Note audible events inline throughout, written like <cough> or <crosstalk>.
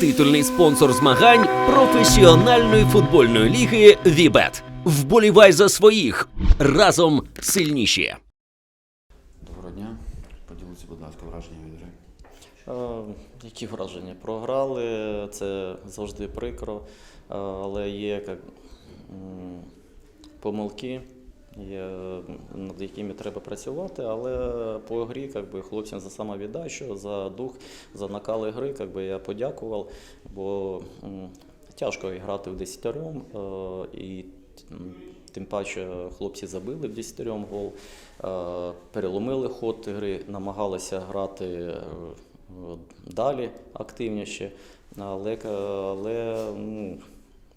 Титульний спонсор змагань професіональної футбольної ліги Вібет. Вболівай за своїх разом сильніші. Доброго дня. Поділіться, будь ласка, враження від гри. Е, Які враження? Програли, це завжди прикро, е, але є як, помилки, над якими треба працювати, але по грі як би, хлопцям за самовіддачу, за дух, за накали гри як би, я подякував, бо тяжко грати в десятером е, і Тим паче хлопці забили в 10 гол, е, переломили ход гри, намагалися грати е, далі активніше. Але, але ну,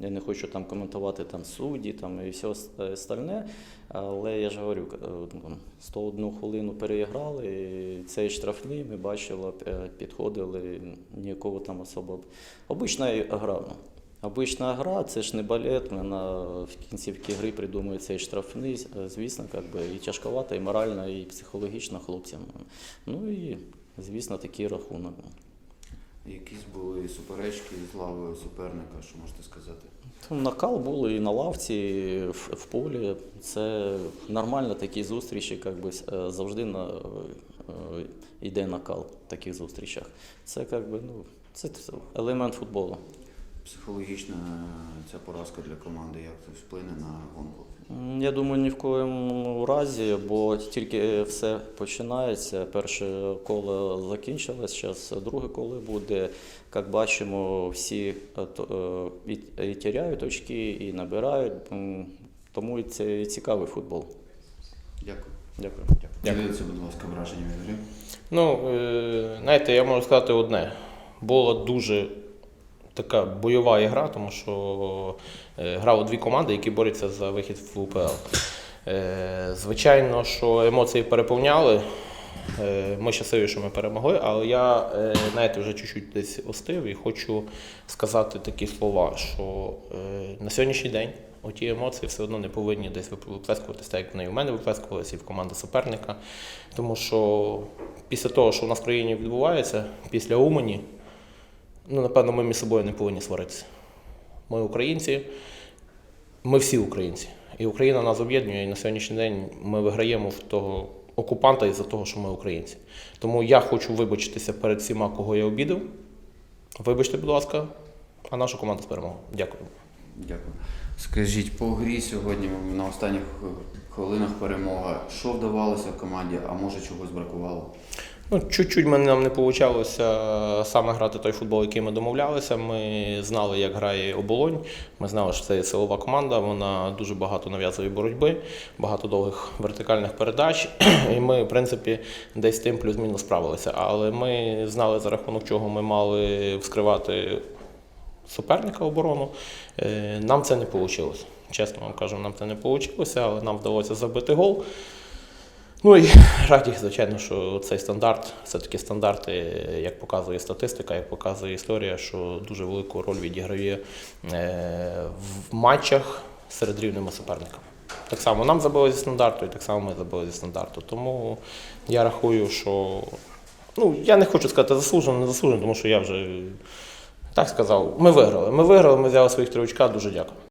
я не хочу там коментувати там судді там, і все остальне. Але я ж говорю, е, там, 101 хвилину переіграли, і цей штрафний ми бачили, е, підходили, ніякого там особо. Обична гра. ну. Обична гра, це ж не балет. Ми на в кінцівці гри придумує цей штрафний. е, Звісно, как би, і тяжковато, і морально, і психологічно хлопцям. Ну і, звісно, такий рахунок. Суперечки з лавою суперника, що можете сказати? Накал були і на лавці, в, в полі. Це нормально такі зустрічі, якби е, завжди на, е, йде накал в таких зустрічах. Це як би, ну, це елемент футболу. Психологічна ця поразка для команди, як це вплине на гонку? Я думаю, ні в коєму разі, бо тільки все починається. Перше коло закінчилось, зараз друге коло буде. Як бачимо, всі е, е, і, тіряють очки, і набирають. Тому і це цікавий футбол. Дякую. Дякую. Дякую. Поділіться, будь ласка, враження від гри. Ну, е, знаєте, я можу сказати одне. Була дуже така бойова ігра, тому що е, грали дві команди, які борються за вихід в УПЛ. Е, Звичайно, що емоції переповняли. Е, Ми щасливі, що ми перемогли, але я, знаєте, вже чуть-чуть десь остив і хочу сказати такі слова, що на сьогоднішній день оті емоції все одно не повинні десь виплескуватися, так як вони і в мене виплескувалися, і в команди суперника. Тому що після того, що у нас в країні відбувається, після Умані, ну, напевно, ми між собою не повинні сваритися. Ми українці, ми всі українці. І Україна нас об'єднує, і на сьогоднішній день ми виграємо в того окупанта із-за того, що ми українці. Тому я хочу вибачитися перед всіма, кого я обідав. Вибачте, будь ласка, а наша команда з перемогою. Дякую. Дякую. Скажіть, по грі сьогодні на останніх хвилинах перемога. Що вдавалося в команді, а може чогось бракувало? Ну, чуть-чуть нам не вийшло саме грати той футбол, який ми домовлялися. Ми знали, як грає оболонь. Ми знали, що це є силова команда. Вона дуже багато нав'язує боротьби, багато довгих вертикальних передач. <clears throat> І ми, в принципі, десь тим плюс-мінус справилися. Але ми знали, за рахунок чого ми мали вскривати суперника оборону. Е, Нам це не вийшло. Чесно вам кажу, нам це не вийшло, але нам вдалося забити гол. Ну і раді, звичайно, що цей стандарт, все-таки стандарти, як показує статистика, як показує історія, що дуже велику роль відіграє е, в матчах серед рівними суперниками. Так само нам забили зі стандарту, і так само ми забили зі стандарту. Тому я рахую, що ну, я не хочу сказати заслужено, не заслужено, тому що я вже так сказав. Ми виграли. Ми виграли, ми взяли своїх три очка. Дуже дякую.